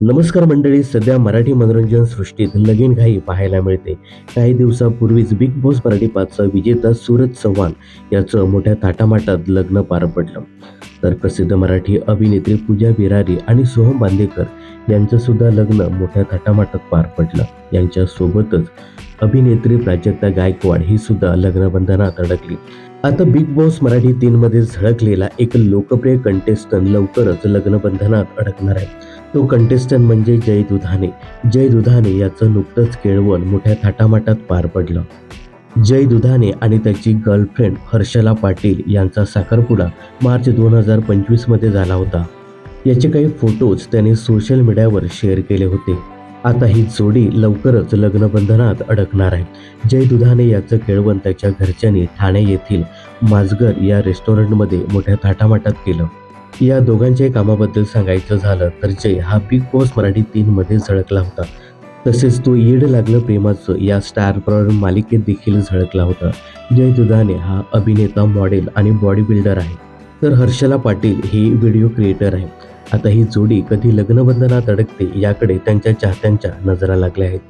नमस्कार मंडळी सध्या मराठी मनोरंजन सृष्टीत लगीन घाई पाहायला मिळते. काही दिवसापूर्वीच बिग बॉस मराठी पाचचा विजेता सूरज चव्हाण याचं मोठ्या थाटामाटात लग्न पार पडलं. तर प्रसिद्ध मराठी अभिनेत्री पूजा बिरारी आणि सोहम बांदेकर यांचं सुद्धा लग्न मोठ्या थाटामाटात पार पडलं. यांच्यासोबतच अभिनेत्री प्राजक्ता गायकवाड ही सुद्धा लग्नबंधनात अडकली. आता बिग बॉस मराठी तीन मध्ये झळकलेला एक लोकप्रिय कंटेस्टंट लवकरच लग्नबंधनात अडकणार आहे. तो कंटेस्टंट म्हणजे जय दुधाने. जय दुधाने याचं नुकतंच केळवण मोठ्या थाटामाटात पार पडलं. जय दुधाने आणि त्याची गर्लफ्रेंड हर्षला पाटील यांचा साखरपुडा मार्च दोन हजार पंचवीसमध्ये झाला होता. याचे काही फोटोज त्याने सोशल मीडियावर शेअर केले होते. आता ही जोडी लवकरच लग्नबंधनात अडकणार आहे. जय दुधाने याचं केळवण त्याच्या घरच्यांनी ठाणे येथील माजगर या रेस्टॉरंटमध्ये मोठ्या थाटामाटात केलं. या दोघांच्या कामाबद्दल सांगायचं झालं तर जय हा बिग बॉस मराठी तीनमध्ये झळकला होता. तसेच तो येड लागलं प्रेमाचं या स्टार प्रॉर मालिकेत देखील झळकला होता. जय दुधाने हा अभिनेता मॉडेल आणि बॉडी बिल्डर आहे. तर हर्षला पाटील ही व्हिडिओ क्रिएटर आहे. आता ही जोडी कधी लग्नबंधनात अडकते याकडे त्यांच्या चाहत्यांच्या नजरा लागल्या आहेत.